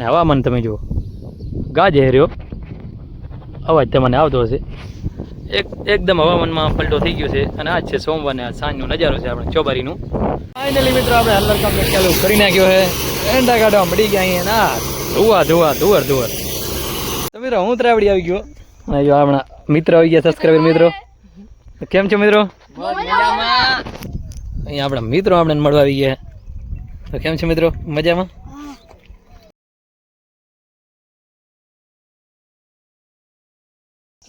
અને હવામાન તમે જુઓ. ગાજે રહ્યો અવાજ તમને આવતો હશે. એક, એકદમ હવામાનમાં પલટો થઈ ગયો છે અને આજ છે સોમવારને આ સાંજનો નજારો છે આપણે ચોબારીનું. ફાઇનલી મિત્રો આપણે હલર કમ્પ્લીટ ચાલુ કરી નાખ્યો છે. એંડા કાઢવા મળી ગયા અહીંયા ના. ધુવા ધુવા ધુવર ધુવર. તો મિત્રો, હું ત્રાવડી આવી ગયો. અને જો આપણા મિત્ર આવી ગયા સબસ્ક્રાઈબર મિત્રો. કેમ છો મિત્રો? અહીંયા આપણા મિત્રો આપણે મળવા આવી ગયા. તો કેમ છે મિત્રો? મજામાં?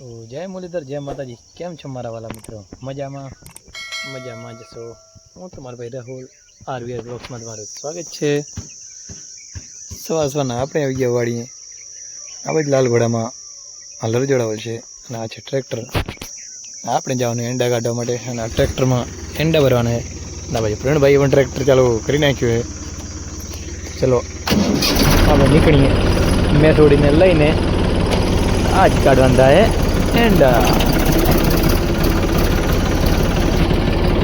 તો જય મુરલીધર, જય માતાજી. કેમ છો મારા વાલા મિત્રો? મજામાં? મજામાં જશો હું તમારો ભાઈ રાહુલ આરવીઆર બ્લોક્સમાં તમારું સ્વાગત છે. સવાર સવારના આપણે આવી ગયા વાડીએ. આ બાજુ લાલઘોડામાં હલર જોડાવેલ છે અને આ છે ટ્રેક્ટર. આપણે જવાનું એંડા કાઢવા માટે અને આ ટ્રેક્ટરમાં એંડા ભરવાના ના ભાઈ આ પ્રવીણભાઈએ પણ ટ્રેક્ટર ચાલુ કરી નાખ્યું છે. ચલો, આપણે નીકળીએ. મેથોડીને લઈને આ જ કાઢવાના થાય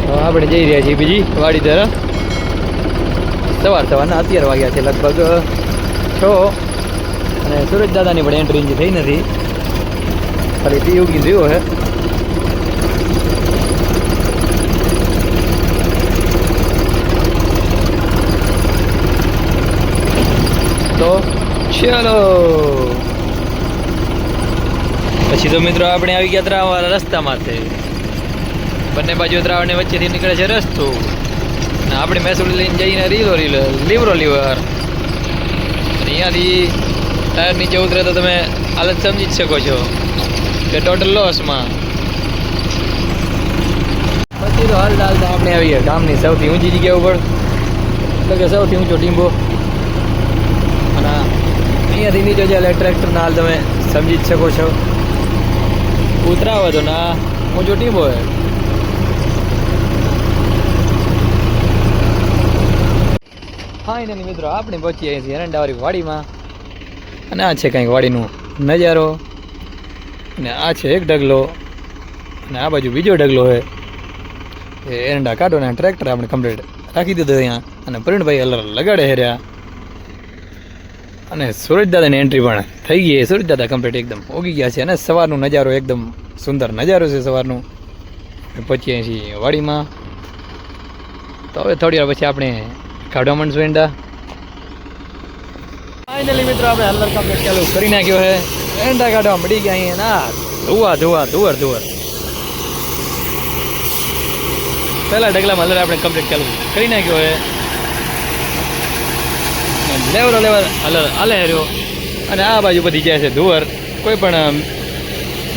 તો આપણે જઈ રહ્યા છીએ બીજી વાડી તરફ. સવાર સવારના અત્યાર વાગ્યા છે લગભગ છ. અને સુરજ દાદાની પણ એન્ટ્રી થઈ નથી. ખાલી તે ઉગી થયો હે તો, ચલો. પછી તો મિત્રો આપણે આવી ગયા ત્રાવાળા રસ્તામાં છે બંને બાજુ ત્રાવણને વચ્ચેથી નીકળે છે રસ્તો. ને આપણે મેસુડી લઈને જઈને રીલો રીલો, લીવરો લીવર. અહીંયાથી ટાયર નીચે ઉતરે તો તમે હાલત સમજી જ શકો છો કે ટોટલ લોસમાં પછી તો હાલતા તો આપણે આવી ગયા ગામની સૌથી ઊંચી જગ્યા ઉપર. એટલે કે સૌથી ઊંચો ટીંબો. અને અહીંયાથી નીચે જે ટ્રેક્ટરના હાલ તમે સમજી જ શકો છો. ઉતરાવો તો ના ઊંચો ટીમ્બો હે ફાઇનલી મિત્રો આપણે પહોંચી આવી છીએ એરંડાવાળી વાડીમાં. અને આ છે કંઈક વાડીનું નજારો. અને આ છે એક ડગલો અને આ બાજુ બીજો ડગલો છે. એ એરંડા કાઢો ને ટ્રેક્ટર આપણે કમ્પ્લીટ રાખી દીધું અહીંયા. અને પ્રવીણભાઈ અલર લગાડે હેર્યા અને દાદાની એન્ટ્રી પણ થઈ ગઈ દાદા કમ્પ્લીટ એકદમ ઓગી ગયા છે અને સવારનો નજારો એકદમ સુંદર નજારો છે સવારનું. પછી અહીં વાડીમાં. તો હવે થોડી વાર પછી આપણે કાઢવા માંડશું એંડા ફાઇનલી મિત્રો, આપણે હલ્લર કમ્પ્લીટ ચાલુ કરી નાખ્યો છે. એંડા કાઢવા મળી ગયા અહીંયા. ના, ધુવા ધુવા, ધુવર ધુવર. પહેલાં ડગલામાં હલ્લર આપણે કમ્પ્લીટ ચાલુ કરી નાખ્યો છે. લેવરો લેવર હાલે રહ્યો અને આ બાજુ બધી જાય છે ધુવર. કોઈ પણ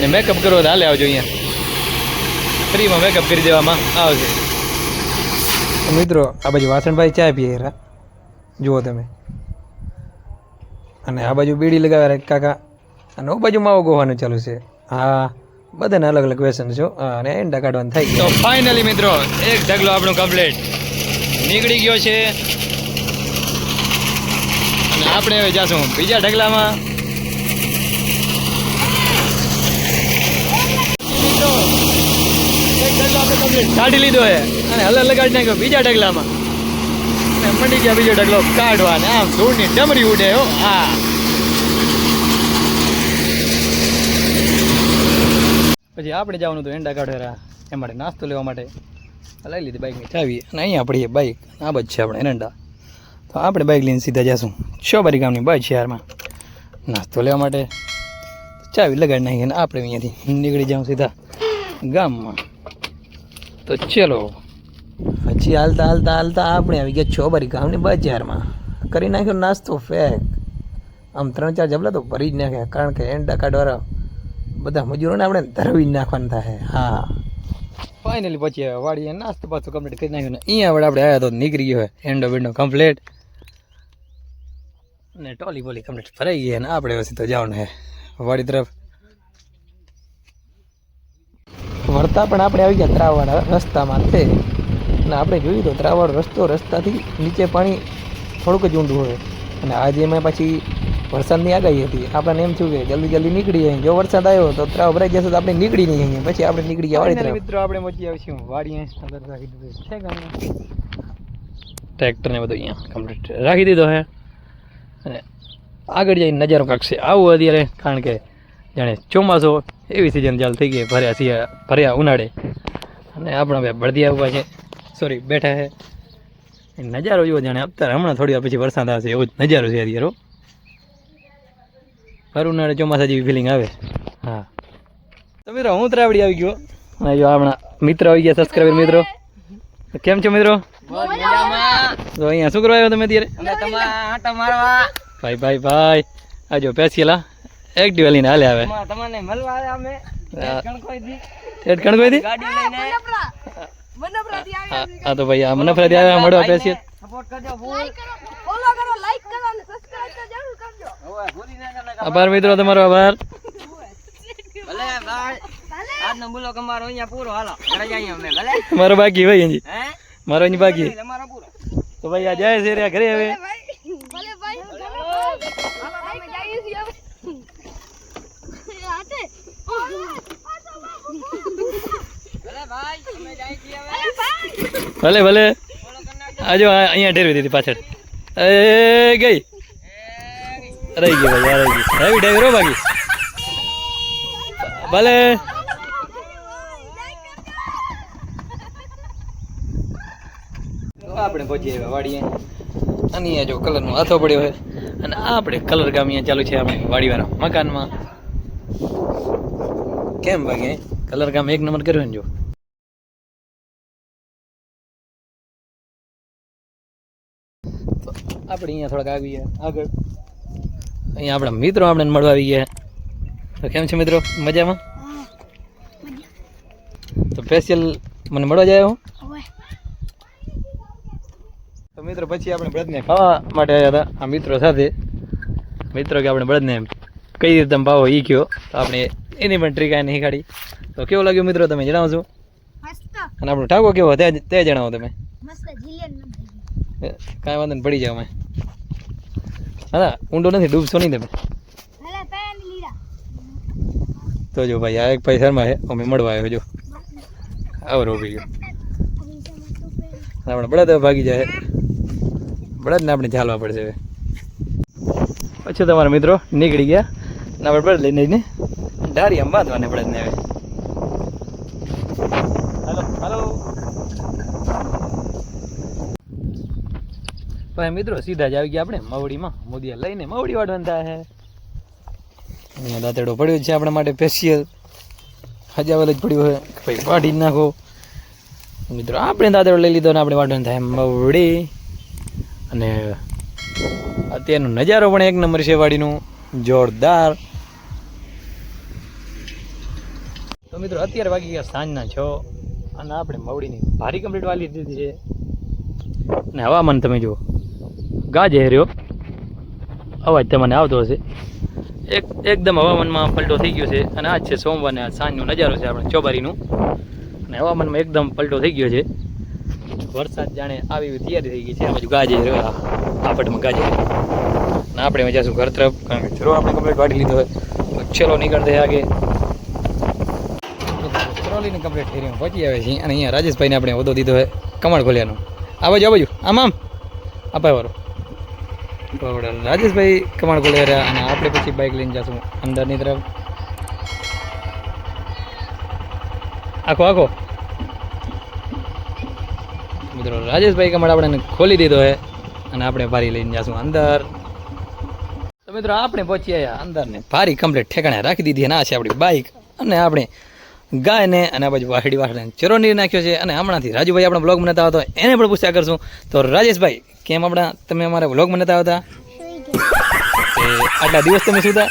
ને મેકઅપ કરવો તો હાલે આવજો અહીંયા. ફ્રીમાં મેકઅપ કરી દેવામાં આવશે. મિત્રો આ બાજુ વાસણભાઈ ચા પીએ રા. જુઓ તમે. અને આ બાજુ બીડી લગાવ્યા રે કાકા. અને ઓ બાજુ માવો ગોવાનું ચાલુ છે. હા બધાને અલગ અલગ વ્યસન છો અને એન્ડા કાઢવાનું થાય તો ફાઇનલી મિત્રો એક ઢગલો આપણું કમ્પ્લીટ નીકળી ગયો છે. આપણે હવે જાશું બીજા ઢગલામાં. કાઢી લીધો હે. અને હલ લગાડી નાખ્યો બીજા ઢગલામાં. અને મંડી ગયા બીજો ઢગલો કાઢવા ને આમ ધૂળની ડમરી ઉડે હો. હા. પછી આપણે જવાનું હતું એંડા કાઢવા. એ માટે નાસ્તો લેવા માટે. લઈ લીધી બાઇકની ચાવી અને અહીંયા આપણી બાઇક આ બધ છે આપણે એરંડા તો આપણે બાઇક લઈને સીધા જશું. શોબારી ગામની બાઇક શહેરમાં નાસ્તો લેવા માટે. ચાવી લગાડી નાખી અને આપણે અહીંયાથી નીકળી જાઉં સીધા ગામમાં. તો ચલો, પછી હાલતા હાલતા હાલતા આપણે આવી ગયા છોબારી ગામની બજારમાં કરી નાખ્યો નાસ્તો ફેક આમ ત્રણ ચાર જબલા તો ભરી જ નાખ્યા, કારણ કે એન્ડા કાઢવાળા બધા મજૂરોને આપણે ધરવી જ નાખવાના થાય. હા. ફાઇનલી પછી વાડીએ નાસ્તો પાછો કમ્પ્લીટ કરી નાખ્યો ને અહીંયા વડે આપણે આવ્યા તો નીકળી ગયો એન્ડો બેન્ડો કમ્પ્લીટ ને ટોલી બોલી કમ્પ્લીટ ભરાઈ ગઈ અને આપણે સીધો જવાનું છે વાડી તરફ. વળતા પણ આપણે આવી ગયા ત્રાવાળા રસ્તામાં તે અને આપણે જોયું તો ત્રાવાળો રસ્તો રસ્તાથી નીચે પાણી થોડુંક જ ઊંડું હોય. અને આજે એમાં પછી વરસાદની આગાહી હતી. આપણને એમ થયું કે જલ્દી જલ્દી નીકળી જાય જો વરસાદ આવ્યો તો ત્રાવ ભરાઈ જશે તો આપણે નીકળી નહીં અહીંયા. પછી આપણે નીકળી ગયા વાડી મિત્રો આપણે મચી આવીશું વાડીએ. છે. ટ્રેક્ટર ને બધું અહીંયા કમ્પ્લીટ રાખી દીધો હે અને આગળ જઈને નજારો કાઢશે આવું અત્યારે કારણ કે જાણે ચોમાસો એવી સિઝન ચાલુ થઈ ગઈ, ભર્યા સિયા ભર્યા ઉનાળે. અને આપણા બે બળદિયા ઊભા છે. સોરી બેઠા છે. નજારો જુઓ જાણે અત્યારે હમણાં થોડી વાર પછી વરસાદ આવશે એવો જ નજારો છે અત્યારે ભર ઉનાળે ચોમાસા જેવી ફિલિંગ આવે. હા. તો મિત્રો, હું ત્રાવડી આવી ગયો. અને જો આપણા મિત્ર આવી ગયા સબસ્ક્રાઈબર મિત્રો. કેમ છો મિત્રો? તો અહીંયા શું કરવા આવ્યો તમે અત્યારે? ભાઈ ભાઈ ભાઈ. આ જો પેસીલા એક લઈને હાલે આવે તમને મળવા આવ્યા અમે. ઠેઠ કણ કોઈ દી ગાડી લઈને. હા તો ભાઈ આ મનફરાથી આવ્યા મળવા પેસીલ સપોર્ટ કરજો ફોલો કરો લાઈક કરો અને સબસ્ક્રાઇબ તો જરૂર કરજો. હવે ભૂલી ના જતા આભાર મિત્રો તમારો આભાર. ભલે ભાઈ. આજનો બ્લોગ કમારો અહીંયા પૂરો. હાલો ઘરે જઈએ અમે ભલે. મારો બાકી ભાઈ હજી હે? મારો ની બાકી તો ભાઈ આ જાય છે રે ઘરે હવે. ભલે ભલે આજો આ અહીંયા ઢેરવી દીધી પાછળ. એ ગઈ. રહી ગઈ ભાઈ આ રહી ગઈ. હેવી ડ્રાઈવર બાકી. ભલે તો આપણે પહોંચી આવ્યા વાડીએ અને અહીંયા જો કલરનો હાથો પડ્યો હોય અને આપણે કલર કામ અહીંયા ચાલુ છે આપણે વાડીવાળા મકાનમાં. કેમ ભાગે કલર કામ એક નંબર કર્યો ને જો. આપણે અહીંયા થોડાક આવી ગયા આગળ. અહીંયા આપણા મિત્રો આપણે મળવા આવી ગયા. તો કેમ છે મિત્રો? મજામાં? તો ફેશિયલ મને મળવા જાય હું? તો મિત્રો પછી આપણે બળદને ખાવા માટે આવ્યા હતા. આ મિત્રો સાથે. મિત્રો કે આપણે બળદને કઈ રીતે તમે ભાવો એ કયો. તો આપણે એની પણ ટ્રીક આને શીખાડી તો કેવું લાગ્યું મિત્રો તમે જણાવશો? મસ્ત. અને આપણો ઠાકો કેવો? તે તે જણાવો તમે. કાંઈ વાંધો નહીં પડી જાવ અમે. હા ઊંડો નથી ડૂબશો નહીં તમે. તો જો ભાઈ આ એક ભાઈ શર્મા છે અમે મળવા આવ્યો જો. આવરો ભાઈ ગયો. આપણે બળદ ભાગી જાય. બળદને આપણે ચાલવા પડશે પછી તમારા મિત્રો નીકળી ગયા. ને આપણે બળદ લઈને જઈને ડારી આમ બાંધવાને બળદને હવે. હાલો હાલો. ભાઈ મિત્રો, સીધા જ આવી ગયા આપણે મવડીમાં. મોદીયા લઈને મવડી વાળવાનું થાય અહીંયા દાંતેડો પડ્યો છે આપણા માટે સ્પેશિયલ હજાવેલ જ પડ્યું હોય ભાઈ વાઢી નાખો. મિત્રો, આપણે દાદરો લઈ લીધો ને આપણે વાઢવાનું થાય મવડી. અને અત્યારનો નજારો પણ એક નંબર છે વાડીનું. જોરદાર. તો મિત્રો, અત્યારે વાગી ગયા સાંજના છ અને આપણે મવડીની ભારી કમ્પ્લીટ વાલી દીધી છે. અને હવામાન તમે જુઓ. ગાજે રહ્યો અવાજ તમને આવતો હશે. એક, એકદમ હવામાનમાં પલટો થઈ ગયો છે અને આજ છે સોમવારને આજ સાંજનો નજારો છે આપણે ચોબારીનું. અને હવામાનમાં એકદમ પલટો થઈ ગયો છે. વરસાદ જાણે આવી તૈયારી થઈ ગઈ છે. આ બાજુ ગાજે રહ્યો આપટમાં ગાજે ના, આપણે મજા શું ઘર તરફ, કારણ કે ચરો આપણે કમ્પ્લીટ કાઢી લીધો હોય. છેલો ચલો નીકળતે આગે. ચરોલીને કમ્પ્લીટ ઠેરીમાં પહોંચી આવે છે. અને અહીંયા રાજેશભાઈને આપણે હોદો દીધો હોય કમળ ખોલ્યાનો. આ બાજુ આમ આમ. અપાય વાળો. રાજેશભાઈ કમાણ ખોલ્યા રહ્યા અને આપણે પછી બાઇક લઈને જઈશું અંદરની તરફ. આખો આખો. મિત્રો રાજેશભાઈ કમળ આપણે ખોલી દીધો છે અને આપણે ભારી લઈને જશું અંદર. તો મિત્રો આપણે પહોંચી આવ્યા અંદર ને ભારી કમ્પ્લીટ ઠેકાણે રાખી દીધી અને આ છે આપણી બાઇક અને આપણે ગાયને અને આ બાજુ વાહડી વાહડીને ચરો નીર નાખ્યો છે. અને હમણાંથી રાજુભાઈ આપણે બ્લોગ બનાવતા હતો એને પણ પૂછ્યા કરશું. તો રાજેશભાઈ કેમ આપણા તમે અમારા બ્લોગ બનાવતા હતા? કે આટલા દિવસ તમે સુતા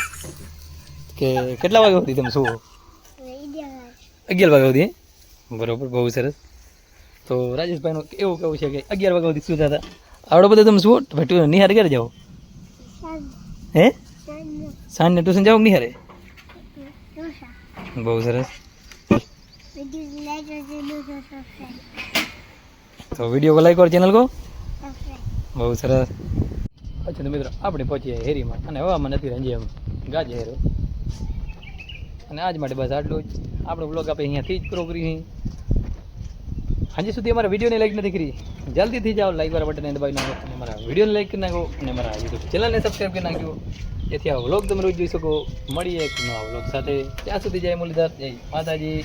કે કેટલા વાગ્યા સુધી તમે સુવો અગિયાર વાગ્યા સુધી? બરોબર બહુ સરસ. તો રાજેશભાઈનું એવું કેવું છે કે અગિયાર વાગ્યા સુધી સુતા હતા. આવડો બધો તમે શું? ભટ્યું નિહાર ક્યારે જાઓ? હે? સાંજને ટ્યુશન જાઓ નિહારે? બહુ સરસ. તો વીડિયો લાઈક કરો ચેનલ કો? બહુ સરસ. અચ્છા, તો મિત્રો, આપણે પહોંચીએ હેરીમાં. અને હવામાં નથી રંજી એમ ગાજે હેરો. અને આજ માટે બસ આટલું જ. આપણો બ્લોગ આપણે અહીંયાથી જ પૂરો કરી હજી સુધી અમારા વિડીયોને લાઈક નથી કરી. જલ્દીથી જાઓ લાઈક વાળા બટન દબાવી નાખો અને અમારા વિડીયોને લાઈક કરી નાખો અને અમારા યુટ્યુબ ચેનલને સબસ્ક્રાઈબ કરી નાખ્યો જેથી આ વ્લોગ તમે રોજ જોઈ શકો. મળીએ એક નવા વ્લોગ સાથે. ત્યાં સુધી જય મુરલીધર, જય માતાજી.